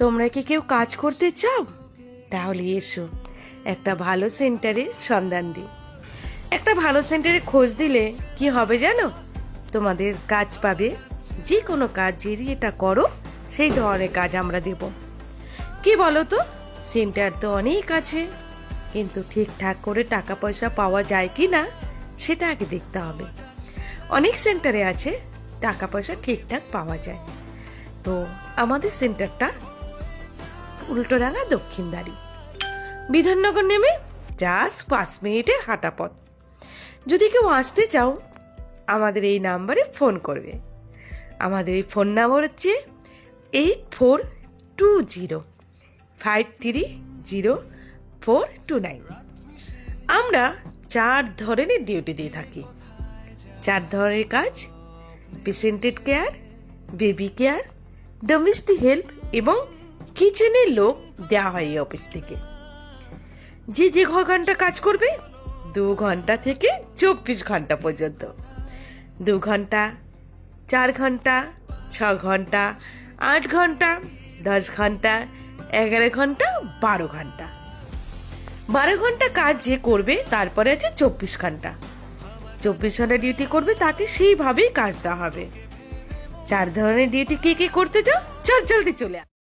তোমরা কি কেউ কাজ করতে চাও? তাহলে এসো। একটা ভালো সেন্টারে সন্ধান দিই। একটা ভালো সেন্টারে খোঁজ দিলে কি হবে জানো? তোমাদের কাজ পাবে। যে কোনো কাজ যে এটা করো, সেই ধরনের কাজ আমরা দেব। কি বলো তো সেন্টার তো অনেক আছে। কিন্তু ঠিকঠাক করে টাকা পয়সা পাওয়া যায় কি না সেটা আগে দেখতে হবে। অনেক সেন্টারে আছে টাকা পয়সা ঠিকঠাক পাওয়া যায়। তো আমাদের সেন্টারটা উল্টোডাঙ্গা দক্ষিণদারি। বিধাননগর নেমে জাস্ট পাঁচ মিনিটের হাঁটা পথ যদি কেউ আসতে চাও, আমাদের এই নাম্বারে ফোন করবে। আমাদের এই ফোন নাম্বার হচ্ছে eight four two zero five three zero four two nine আমরা চার ধরনের ডিউটি দিয়ে থাকি। চার ধরনের কাজ patient care baby care domestic help এবং কিচেনের লোক দেওয়া হয় এই অফিস থেকে। যে যে ক ঘণ্টা কাজ করবে, দু ঘণ্টা থেকে চব্বিশ ঘণ্টা পর্যন্ত। দু ঘণ্টা, চার ঘণ্টা, ছ ঘণ্টা, আট ঘণ্টা, দশ ঘণ্টা, এগারো ঘণ্টা, বারো ঘণ্টা। বারো ঘণ্টা কাজ যে করবে, তারপরে আছে চব্বিশ ঘণ্টা। চব্বিশ ঘণ্টা ডিউটি করবে, তাকে সেইভাবেই কাজ দেওয়া হবে। চার ধরনের ডিউটি কে কে করতে চাও, চল, জলদি চলে।